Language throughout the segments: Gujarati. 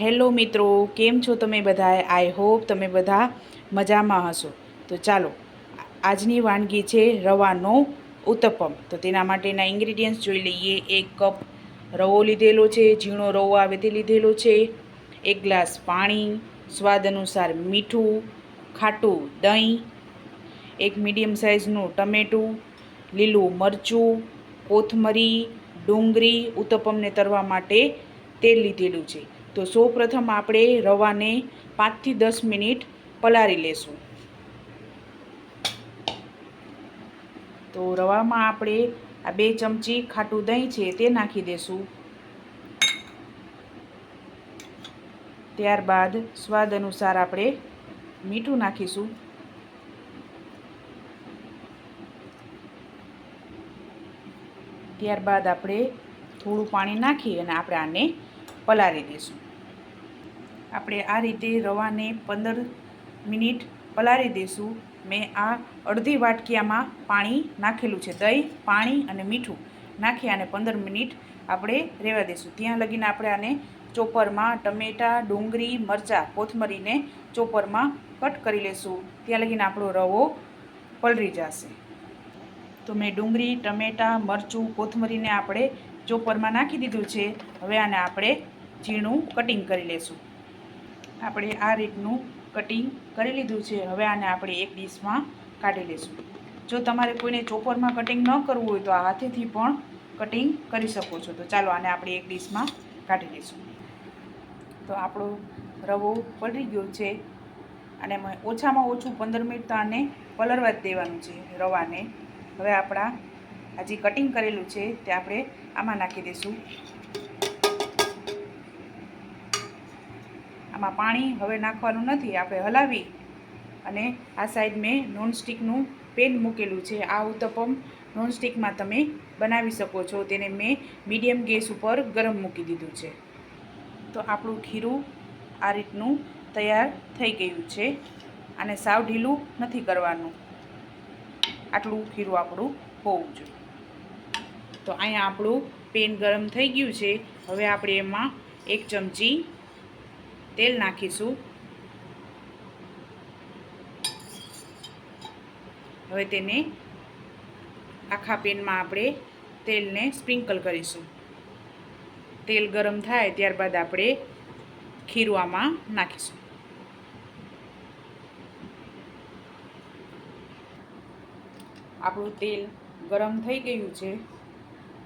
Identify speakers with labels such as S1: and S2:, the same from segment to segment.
S1: હેલો મિત્રો, કેમ છો તમે બધા આઈ હોપ તમે બધા મજામાં હશો. તો ચાલો, આજની વાનગી છે રવાનો ઉત્તપમ. તો તેના માટેના ઇન્ગ્રીડિયન્ટ્સ જોઈ લઈએ. એક કપ રવો લીધેલો છે, ઝીણો રવો આવે લીધેલો છે. એક ગ્લાસ પાણી, સ્વાદ અનુસાર મીઠું, ખાટું દહીં, એક મીડિયમ સાઇઝનું ટમેટું, લીલું મરચું, કોથમરી, ડુંગળી ઉત્તપમને તરવા માટે તેલ લીધેલું છે. તો સૌપ્રથમ આપણે રવાને પાંચથી દસ મિનિટ પલાળી લેશું. તો રવામાં આપણે આ બે ચમચી ખાટું દહીં છે તે નાખી દેશું. ત્યારબાદ સ્વાદ અનુસાર આપણે મીઠું નાખીશું. ત્યારબાદ આપણે થોડું પાણી નાખી અને આપણે આને પલાળી દઈશું આપણે આ રીતે રવાને પંદર મિનિટ પલાળી દઈશું. મેં આ અડધી વાટકીયામાં પાણી નાખેલું છે. દહીં, પાણી અને મીઠું નાખી અને પંદર મિનિટ આપણે રહેવા દઈશું. ત્યાં લગીને આપણે આને ચોપરમાં ટમેટાં, ડુંગળી, મરચાં, કોથમરીને ચોપરમાં કટ કરી લઈશું ત્યાં લગીને આપણો રવો પલળી જશે. તો મેં ડુંગળી, ટમેટાં, મરચું, કોથમરીને આપણે ચોપરમાં નાખી દીધું છે. હવે આને આપણે ઝીણું કટિંગ કરી લેશું. આપણે આ રીતનું કટિંગ કરી લીધું છે. હવે આને આપણે એક ડીશમાં કાઢી લઈશું. જો તમારે કોઈને ચોપરમાં કટિંગ ન કરવું હોય તો આ હાથેથી પણ કટિંગ કરી શકો છો. તો ચાલો આને આપણે એક ડીશમાં કાઢી લઈશું. તો આપણો રવો પલળી ગયો છે અને ઓછામાં ઓછું પંદર મિનિટ તો આને પલળવા જ દેવાનું છે રવાને. હવે આપણા આ જે કટિંગ કરેલું છે તે આપણે આમાં નાખી દઈશું. આમાં પાણી હવે નાખવાનું નથી, આપણે હલાવી અને આ સાઈડ મેં નોનસ્ટિકનું પેન મૂકેલું છે. આ ઉત્તપમ નોનસ્ટિકમાં તમે બનાવી શકો છો. તેને મેં મીડિયમ ગેસ ઉપર ગરમ મૂકી દીધું છે. તો આપણું ખીરું આ રીતનું તૈયાર થઈ ગયું છે અને સાવ ઢીલું નથી કરવાનું. આટલું ખીરું આપણું હોવું જોઈએ. તો અહીંયા આપણું પેન ગરમ થઈ ગયું છે. હવે આપણે એમાં એક ચમચી તેલ નાખીશું. હવે તેને આખા પેનમાં આપણે તેલને સ્પ્રિંકલ કરીશું. તેલ ગરમ થાય ત્યારબાદ આપણે ખીરું આમાં નાખીશું. આપણું તેલ ગરમ થઈ ગયું છે.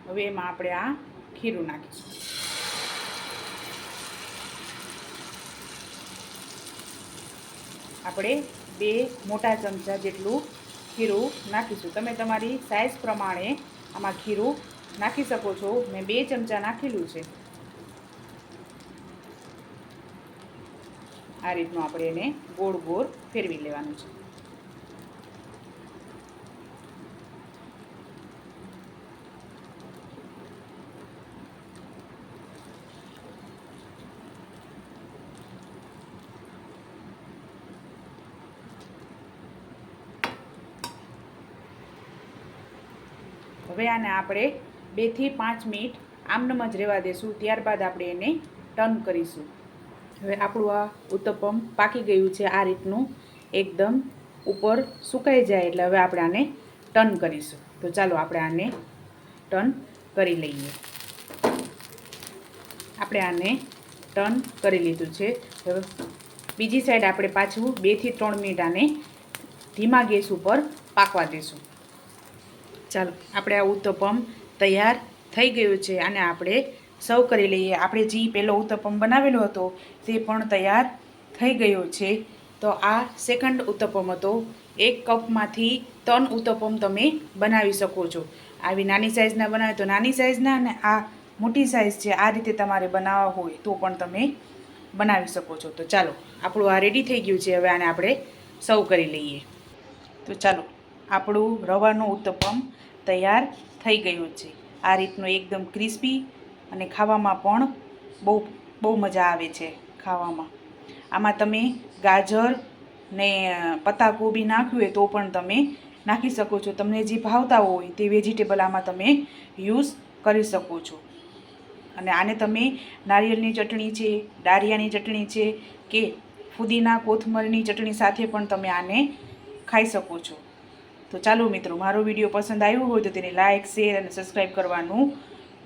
S1: હવે એમાં આપણે આ ખીરું નાખીશું. આપણે બે મોટા ચમચા જેટલું ખીરું નાખીશું. તમે તમારી સાઇઝ પ્રમાણે આમાં ખીરું નાખી શકો છો. મેં બે ચમચા નાખેલું છે. આ રીતનું આપણે એને ગોળ ગોળ ફેરવી લેવાનું છે. હવે આને આપણે બેથી પાંચ મિનિટ આમનમ જ રહેવા દેશું. ત્યારબાદ આપણે એને ટર્ન કરીશું. હવે આપણું આ ઉત્તપમ પાકી ગયું છે. આ રીતનું એકદમ ઉપર સુકાઈ જાય એટલે હવે આપણે આને ટર્ન કરીશું. તો ચાલો આપણે આને ટર્ન કરી લઈએ. આપણે આને ટર્ન કરી લીધું છે. બીજી સાઈડ આપણે પાછું બેથી ત્રણ મિનિટ આને ધીમા ગેસ ઉપર પાકવા દઈશું ચાલો, આપણે આ ઉત્તપમ તૈયાર થઈ ગયું છે અને આપણે સર્વ કરી લઈએ. આપણે જે પહેલો ઉત્તપમ બનાવેલો હતો તે પણ તૈયાર થઈ ગયો છે. તો આ સેકન્ડ ઉત્તપમ હતો. એક કપમાંથી ત્રણ ઉત્તપમ તમે બનાવી શકો છો. આવી નાની સાઇઝના બનાવે તો નાની સાઇઝના અને આ મોટી સાઇઝ છે, આ રીતે તમારે બનાવવા હોય તો પણ તમે બનાવી શકો છો. તો ચાલો, આપણું આ રેડી થઈ ગયું છે. હવે આને આપણે સર્વ કરી લઈએ. તો ચાલો આપણું રવાનું ઉત્તપમ તૈયાર થઈ ગયું છે. આ રીતનું એકદમ ક્રિસ્પી અને ખાવામાં પણ બહુ બહુ મજા આવે છે ખાવામાં. આમાં તમે ગાજર ને પત્તાકોબી નાખ્યું હોય તો પણ તમે નાખી શકો છો. તમને જે ભાવતા હોય તે વેજીટેબલ આમાં તમે યુઝ કરી શકો છો. અને આને તમે નારિયેળની ચટણી છે ડારિયાની ચટણી છે કે ફુદીના, કોથમરીની ચટણી સાથે પણ તમે આને ખાઈ શકો છો. તો ચાલો મિત્રો, મારો વીડિયો પસંદ આવ્યો હોય તો તેને લાઇક શેર અને સબસ્ક્રાઈબ કરવાનું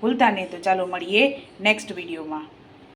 S1: ભૂલતા નહીં. તો ચાલો મળીએ નેક્સ્ટ વિડીયોમાં.